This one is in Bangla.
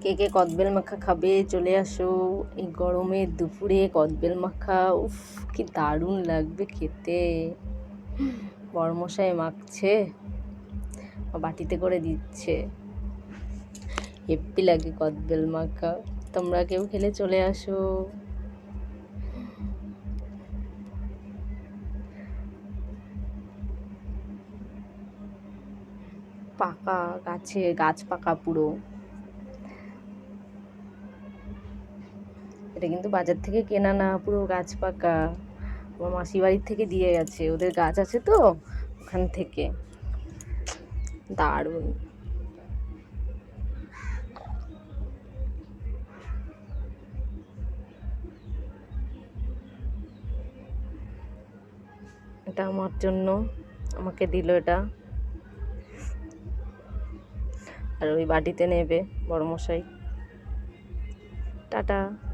কে কে কদবেল মাখা খাবে চলে আসো। এই গরমে দুপুরে কদবেল মাখা, উফ, কি দারুণ লাগবে খেতে। বরমশাই মাখছে, বাটিতে করে দিচ্ছে। হেপ্পি লাগে কদবেল মাখা। তোমরা কেউ খেলে চলে আসো। পাকা গাছে, গাছ পাকা পুরো। এটা কিন্তু বাজার থেকে কেনা না, পুরো গাছ পাকা। আমার মাসি বাড়ির থেকে দিয়ে গেছে, ওদের গাছ আছে তো ওখান থেকে। দারুণ। এটা আমার জন্য, আমাকে দিল এটা। আর ওই বাটিতে নেবে বড় মশাই। টাটা।